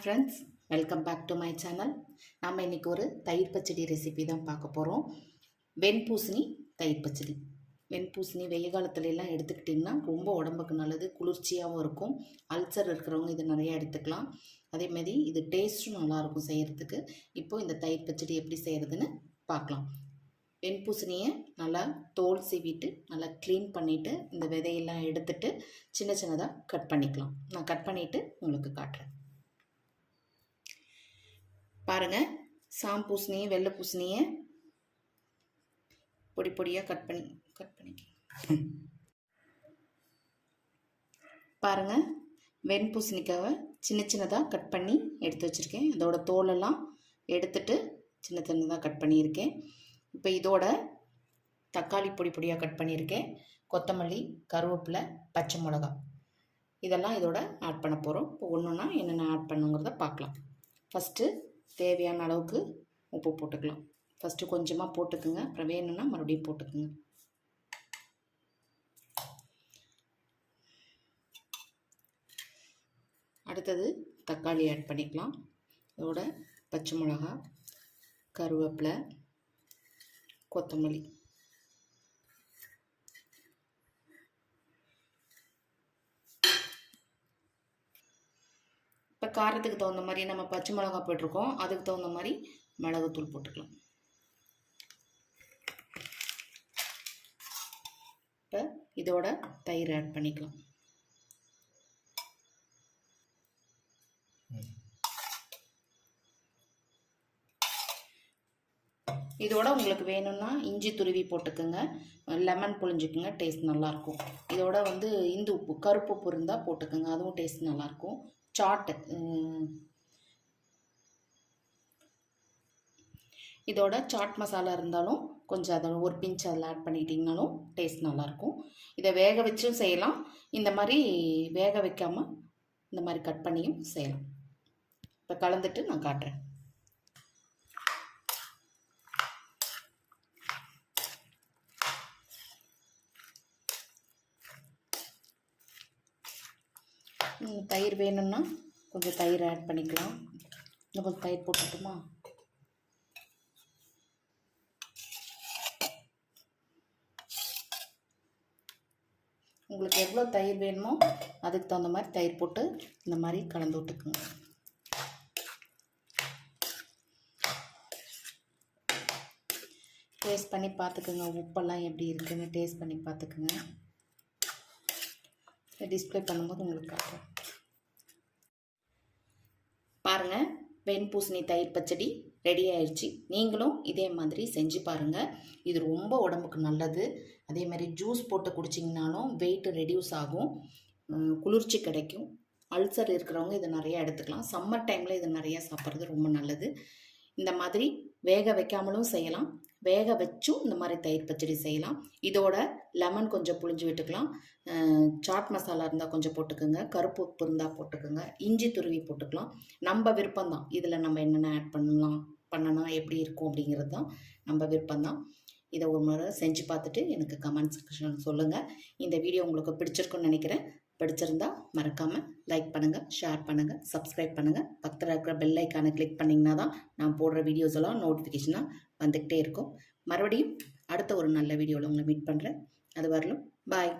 Friends welcome back to my channel நம்ம இன்றைக்கி ஒரு தயிர் பச்சடி ரெசிபி தான் பார்க்க போகிறோம் வெண்பூசணி தயிர் பச்சடி. வெண்பூசணி வெயில் காலத்துலலாம் எடுத்துக்கிட்டிங்கன்னா ரொம்ப உடம்புக்கு நல்லது குளிர்ச்சியாகவும் இருக்கும். அல்சர் இருக்கிறவங்க இதை நிறையா எடுத்துக்கலாம். அதேமாதிரி இது டேஸ்ட்டும் நல்லாயிருக்கும் செய்கிறதுக்கு இப்போது இந்த தயிர் பச்சடி எப்படி செய்கிறதுன்னு பார்க்கலாம். வெண்பூசணியை நல்லா தோல் சீவிட்டு நல்லா க்ளீன் பண்ணிவிட்டு இந்த விதையெல்லாம் எடுத்துட்டு சின்ன சின்னதாக கட் பண்ணிக்கலாம். நான் கட் பண்ணிவிட்டு உங்களுக்கு காட்டுறேன். பாருங்கள் சாம் பூசணியை வெள்ளை பூசணியை பொடி பொடியாக கட் பண்ணி கட் பண்ணிக்க. பாருங்கள் வெண்பூசணிக்காவை சின்ன சின்னதாக கட் பண்ணி எடுத்து வச்சுருக்கேன். அதோட தோலெல்லாம் எடுத்துட்டு சின்ன சின்னதாக கட் பண்ணியிருக்கேன். இப்போ இதோட தக்காளி பொடி பொடியாக கட் பண்ணியிருக்கேன். கொத்தமல்லி கருவேப்பிலை பச்சை மிளகா இதெல்லாம் இதோட ஆட் பண்ண போகிறோம் இப்போ ஒன்று ஒன்றா என்னென்ன ஆட் பண்ணுங்கிறத பார்க்கலாம் ஃபஸ்ட்டு தேவையான அளவுக்கு உப்பு போட்டுக்கலாம். ஃபஸ்ட்டு கொஞ்சமாக போட்டுக்குங்க. அப்புறம் வேணும்னா மறுபடியும் போட்டுக்குங்க. அடுத்தது தக்காளி ஆட் பண்ணிக்கலாம். இதோட பச்சை மிளகா கருவேப்பிலை கொத்தமல்லி. இப்போ காரத்துக்கு தகுந்த மாதிரி நம்ம பச்சை மிளகா போட்டிருக்கோம். அதுக்கு தகுந்த மாதிரி மிளகுத்தூள் போட்டுக்கலாம். இப்போ இதோட தயிர் ஆட் பண்ணிக்கலாம். இதோட உங்களுக்கு வேணும்னா இஞ்சி துருவி போட்டுக்கோங்க. லெமன் புழிஞ்சுக்குங்க டேஸ்ட் நல்லாயிருக்கும் இதோட வந்து இந்து உப்பு கருப்பு உப்பு இருந்தால் போட்டுக்கோங்க. அதுவும் டேஸ்ட் நல்லாயிருக்கும் சாட்டு இதோட சாட் மசாலா இருந்தாலும் கொஞ்சம் அதை ஒரு பிஞ்ச் அதில் ஆட் பண்ணிக்கிட்டிங்கனாலும் டேஸ்ட் நல்லாயிருக்கும். இதை வேக வச்சும் செய்யலாம். இந்த மாதிரி வேக வைக்காமல் இந்த மாதிரி கட் பண்ணியும் செய்யலாம். இப்போ கலந்துட்டு நான் காட்டுறேன். தயிர் வேணும்னா கொஞ்சம் தயிர் ஆட் பண்ணிக்கலாம். இன்னும் கொஞ்சம் தயிர் போட்டுட்டுமா? உங்களுக்கு எவ்வளோ தயிர் வேணுமோ அதுக்கு தகுந்த மாதிரி தயிர் போட்டு இந்த மாதிரி கலந்து விட்டுக்குங்க. டேஸ்ட் பண்ணி பார்த்துக்குங்க உப்பெல்லாம் எப்படி இருக்குதுன்னு டேஸ்ட் பண்ணி பார்த்துக்குங்க. டிஸ்ப்ளே பண்ணும்போது உங்களுக்கு காட்டுறேன் பாருங்கள் வெண்பூசணி தயிர் பச்சடி ரெடி ஆயிடுச்சு நீங்களும் இதே மாதிரி செஞ்சு பாருங்கள் இது ரொம்ப உடம்புக்கு நல்லது. அதே மாதிரி ஜூஸ் போட்டு குடிச்சிங்கனாலும் வெயிட் ரெடியூஸ் ஆகும். குளிர்ச்சி கிடைக்கும். அல்சர் இருக்கிறவங்க இதை நிறையா எடுத்துக்கலாம். சம்மர் டைமில் இதை நிறையா சாப்பிட்றது ரொம்ப நல்லது. இந்த மாதிரி வேக வைக்காமலும் செய்யலாம். வேக வச்சும் இந்த மாதிரி தயிர் பச்சடி செய்யலாம். இதோட லெமன் கொஞ்சம் புழிஞ்சு விட்டுக்கலாம். சாட் மசாலா இருந்தால் கொஞ்சம் போட்டுக்கோங்க. கருப்பு உப்பு இருந்தால் போட்டுக்கோங்க. இஞ்சி துருவி போட்டுக்கலாம். நம்ம விருப்பம்தான். இதில் நம்ம என்னென்ன ஆட் பண்ணலாம் பண்ணனா எப்படி இருக்கும் அப்படிங்கிறது தான் நம்ம விருப்பம்தான். இதை ஒரு முறை செஞ்சு பார்த்துட்டு எனக்கு கமெண்ட் செக்ஷன் சொல்லுங்கள் இந்த வீடியோ உங்களுக்கு பிடிச்சிருக்குன்னு நினைக்கிறேன். பிடிச்சிருந்தா மறக்காமல் லைக் பண்ணுங்கள் ஷேர் பண்ணுங்கள் சப்ஸ்கிரைப் பண்ணுங்கள் பக்கத்தில் இருக்கிற பெல் ஐக்கானை கிளிக் பண்ணிங்கன்னா தான் நான் போடுற வீடியோஸ் எல்லாம் நோட்டிஃபிகேஷனாக வந்துக்கிட்டே இருக்கும். மறுபடியும் அடுத்த ஒரு நல்ல வீடியோவில் உங்களை மீட் பண்ணுறேன் அது வரலும் பாய்